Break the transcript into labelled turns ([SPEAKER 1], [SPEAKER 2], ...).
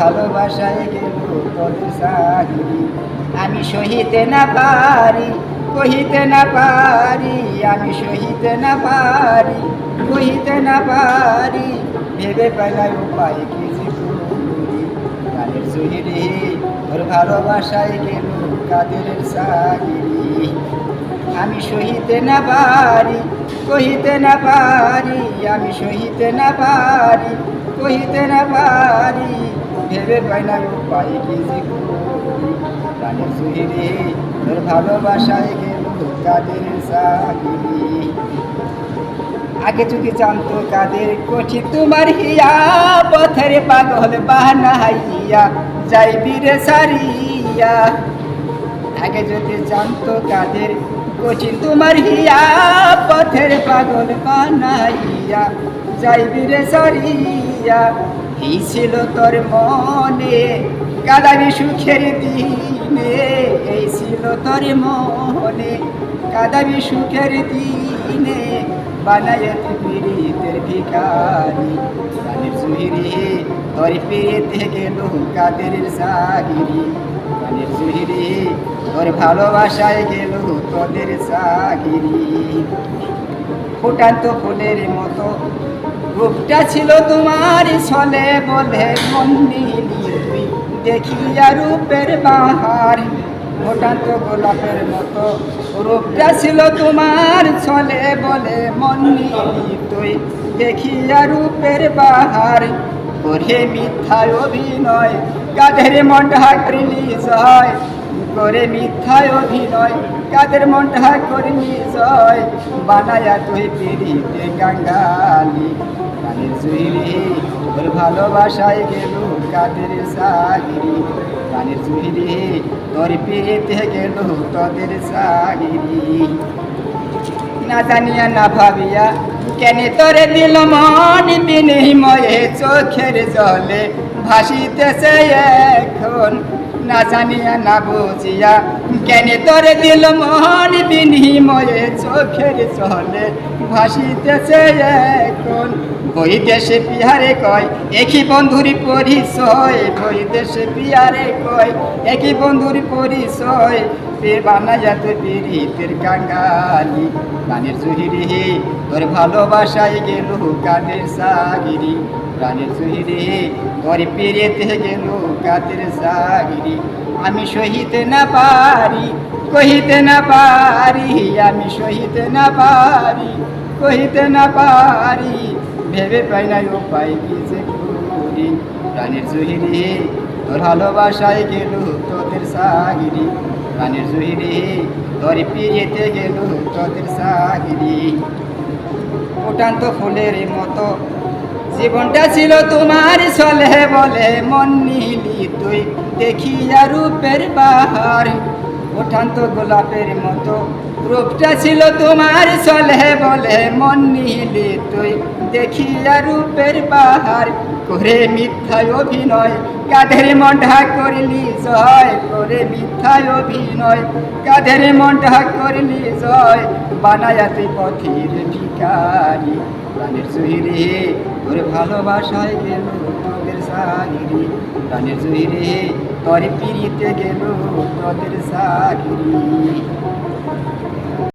[SPEAKER 1] ভালোবাসায় গেল আমি সহিতে না পারি, কহিতে না পারি, আমি সহিতে না পারি, কহিতে না পারি, ভেবে পেলাই উপায় কি যে করি প্রাণের তোর ভালোবাসায় গেল কাদের সাহিরি আমি সহিতে না পারি, কহিতে না পারি, আমি সহিতে না পারি, কহিতে না পারি। ভেবে পাই না উপায় কি যে প্রাণের সুহিরে তোর ভালোবাসায় গেল কাদের সাহিরি আগে যদি জানতো কাদের কঠি, তোমার হিয়া পথের পাগল বানাইয়া যাইবি রে সারিয়া। আগে যদি জানতো কাদের কঠিন তোমার হিয়া, পথের পাগল বানাইয়া, যাইবি রে সরিয়া। এই ছিল তোর মনে? কাদাবি সুখের দিনে, এই ছিল তোর মনে। কাদাবি সুখের দিনে বানায় পীড়িতের ভিকারি কানের সুহিরি তোর পীড়িতে গেল কাদের সাগিরি তোর ভালোবাসায় গেল তোদের সাগিরি ফুটান্ত ফুলের মতো রূপটা ছিল তোমার ছলে বলে মন নিলি তুই দেখিয়া রূপের বাহার। ফুটান্ত গোলাপের মতো রূপটা ছিল তোমার ছলে বলে মন নিলি তুই দেখিয়া রূপের বাহার। করে মিথ্যায় অভিনয় কাদের মনটা করিলি জয় করে মিথ্যায় অভিনয়, কাদের মনটা করিলি জয় বানায়া তুই পিড়িতে গাঙ্গালি। কানের জুহিরি তোর ভালোবাসায় গেল কাদের সাগিরি। কানের জুহিরি তোর পিড়িতে গেল তোদের সাগিরি। না জানিয়া, না ভাবিয়া, কেন তোরে দিল মন বিনিময়ে চোখের জলে? ভাসিতেছে এখন না জানিয়া না বুঝিয়া, কেন তোরে দিল মন বিনিময়ে, চোখের চলে ভাসিতেছে এখন। বই দেশে পিহারে কয়, একই বন্ধুরি পরিচয়। বই দেশে পিহারে কয়, একই বন্ধুরি পরিচয়। পে বানাইয়া তুই পীড়িতের কাঙ্গালি প্রাণের জহিরি তোর ভালোবাসায় গেল কাদের সাগিরি। প্রাণের জহিরি তোর পীড়িতে গেল কাদের সাগিরি। আমি সহিতে না পারি, কহিতে না পারি, আমি সহিতে না পারি, কহিতে না পারি, ভেবে পাই না উপায় কি যে করি। প্রাণের জহিরি তোর ভালোবাসায় গেল তোদের সাগিরি। প্রাণের জহিরি তোর পিড়িতে গেল তোদের সাগিরি উঠান্ত ফুলের মতো জীবনটা ছিল তোমার চলে বলে, মন নিলি তুই দেখিয়া রূপের বাহার। ওঠান্ত গোলাপের মতো রূপটা ছিল তোমার চলে বলে, মন নিলে তুই দেখিয়া রূপের বাহার করে মিথ্যায় অভিনয় কাদের মনটা করলি জয়। করে মিথ্যায় অভিনয় কাদের মনটা করলি জয়। বানায়া তুই পথের ভিকারি প্রাণের জহিরে তোর ভালোবাসায় গেল তোদের সাগিরি। প্রাণের জহিরে তোর পিড়িতে গেল তোদের সাগিরি।